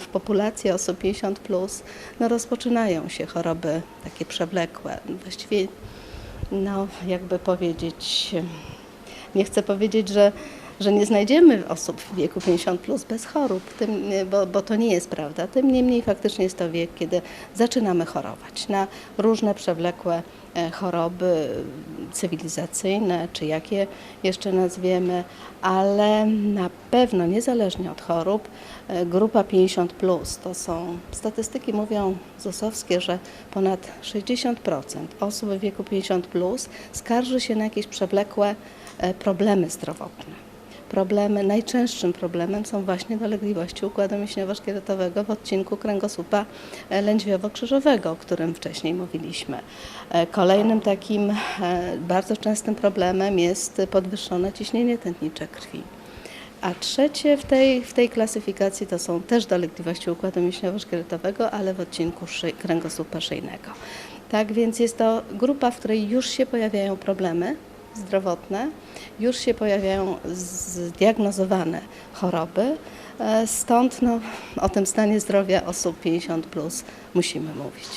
w populacji osób 50 plus no rozpoczynają się choroby takie przewlekłe. Właściwie, no jakby powiedzieć, nie chcę powiedzieć, że, że nie znajdziemy osób w wieku 50 plus bez chorób, tym, bo, bo to nie jest prawda. Tym niemniej faktycznie jest to wiek, kiedy zaczynamy chorować na różne przewlekłe e, choroby cywilizacyjne, czy jakie jeszcze nazwiemy, ale na pewno niezależnie od chorób, e, grupa 50 plus to są statystyki mówią ZUS-owskie, że ponad 60% osób w wieku 50 plus skarży się na jakieś przewlekłe e, problemy zdrowotne. Problemy, najczęstszym problemem są właśnie dolegliwości układu mięśniowo-szkieletowego w odcinku kręgosłupa e, lędźwiowo-krzyżowego, o którym wcześniej mówiliśmy. E, Kolejnym takim e, bardzo częstym problemem jest podwyższone ciśnienie tętnicze krwi. A trzecie w tej, w tej klasyfikacji to są też dolegliwości układu mięśniowo-szkieletowego, ale w odcinku kręgosłupa szyjnego. Tak więc jest to grupa, w której już się pojawiają problemy zdrowotne, już się pojawiają zdiagnozowane choroby. E, Stąd no, o tym stanie zdrowia osób 50 plus musimy mówić,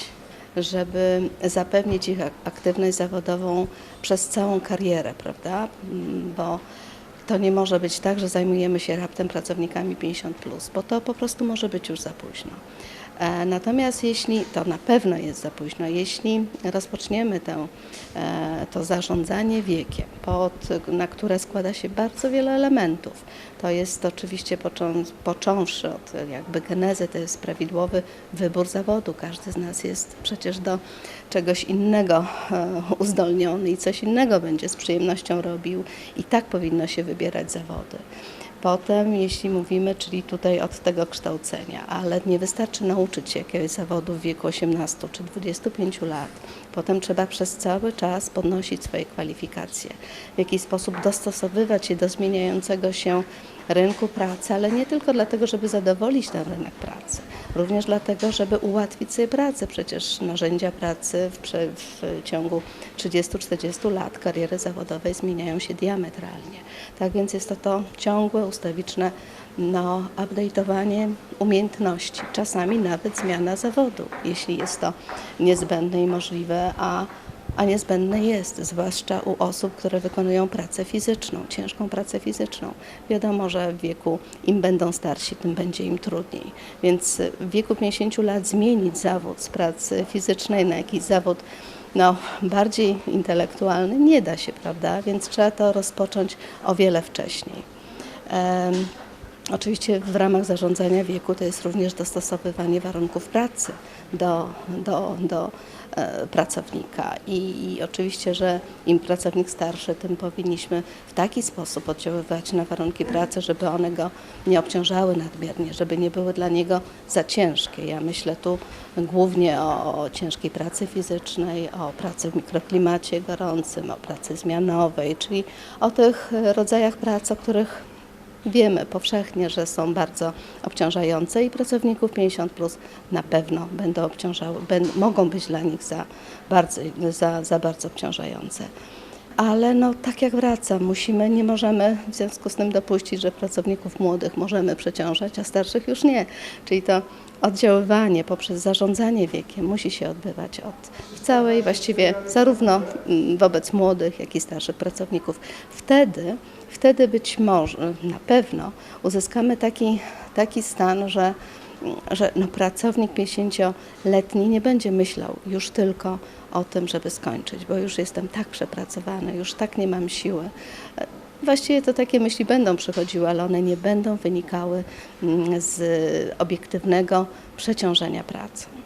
żeby zapewnić ich ak- aktywność zawodową przez całą karierę, prawda? Mm, Bo to nie może być tak, że zajmujemy się raptem pracownikami 50, plus, bo to po prostu może być już za późno. E, Natomiast jeśli, to na pewno jest za późno, jeśli rozpoczniemy tę, e, to zarządzanie wiekiem, pod, na które składa się bardzo wiele elementów, to jest oczywiście począ, począwszy od jakby genezy, to jest prawidłowy wybór zawodu. Każdy z nas jest przecież do czegoś innego e, uzdolniony i coś innego będzie z przyjemnością robił i tak powinno się wybierać zawody. Potem, jeśli mówimy, czyli tutaj od tego kształcenia, ale nie wystarczy nauczyć się jakiegoś zawodu w wieku 18 czy 25 lat. Potem trzeba przez cały czas podnosić swoje kwalifikacje, w jakiś sposób dostosowywać się do zmieniającego się rynku pracy, ale nie tylko dlatego, żeby zadowolić ten rynek pracy, również dlatego, żeby ułatwić sobie pracę. Przecież narzędzia pracy w, w ciągu 30-40 lat kariery zawodowej zmieniają się diametralnie. Tak więc jest to to ciągłe, ustawiczne no, update'owanie umiejętności, czasami nawet zmiana zawodu, jeśli jest to niezbędne i możliwe, a a niezbędne jest, zwłaszcza u osób, które wykonują pracę fizyczną, ciężką pracę fizyczną. Wiadomo, że w wieku im będą starsi, tym będzie im trudniej. Więc w wieku 50 lat zmienić zawód z pracy fizycznej na jakiś zawód no, bardziej intelektualny nie da się, prawda? Więc trzeba to rozpocząć o wiele wcześniej. Em, Oczywiście w ramach zarządzania wieku to jest również dostosowywanie warunków pracy do, do, do e, pracownika. I, I oczywiście, że im pracownik starszy, tym powinniśmy w taki sposób oddziaływać na warunki pracy, żeby one go nie obciążały nadmiernie, żeby nie były dla niego za ciężkie. Ja myślę tu głównie o, o ciężkiej pracy fizycznej, o pracy w mikroklimacie gorącym, o pracy zmianowej, czyli o tych rodzajach pracy, o których Wiemy powszechnie, że są bardzo obciążające i pracowników 50 plus na pewno będą obciążały, będą, mogą być dla nich za bardzo, za, za bardzo obciążające. Ale no tak jak wracam, musimy, nie możemy w związku z tym dopuścić, że pracowników młodych możemy przeciążać, a starszych już nie. Czyli to oddziaływanie poprzez zarządzanie wiekiem musi się odbywać od w całej, właściwie zarówno mm, wobec młodych, jak i starszych pracowników. Wtedy, wtedy być może, na pewno uzyskamy taki, taki stan, że, że no pracownik 50-letni nie będzie myślał już tylko o tym, żeby skończyć, bo już jestem tak przepracowany, już tak nie mam siły. Właściwie to takie myśli będą przychodziły, ale one nie będą wynikały mm, z obiektywnego przeciążenia pracą.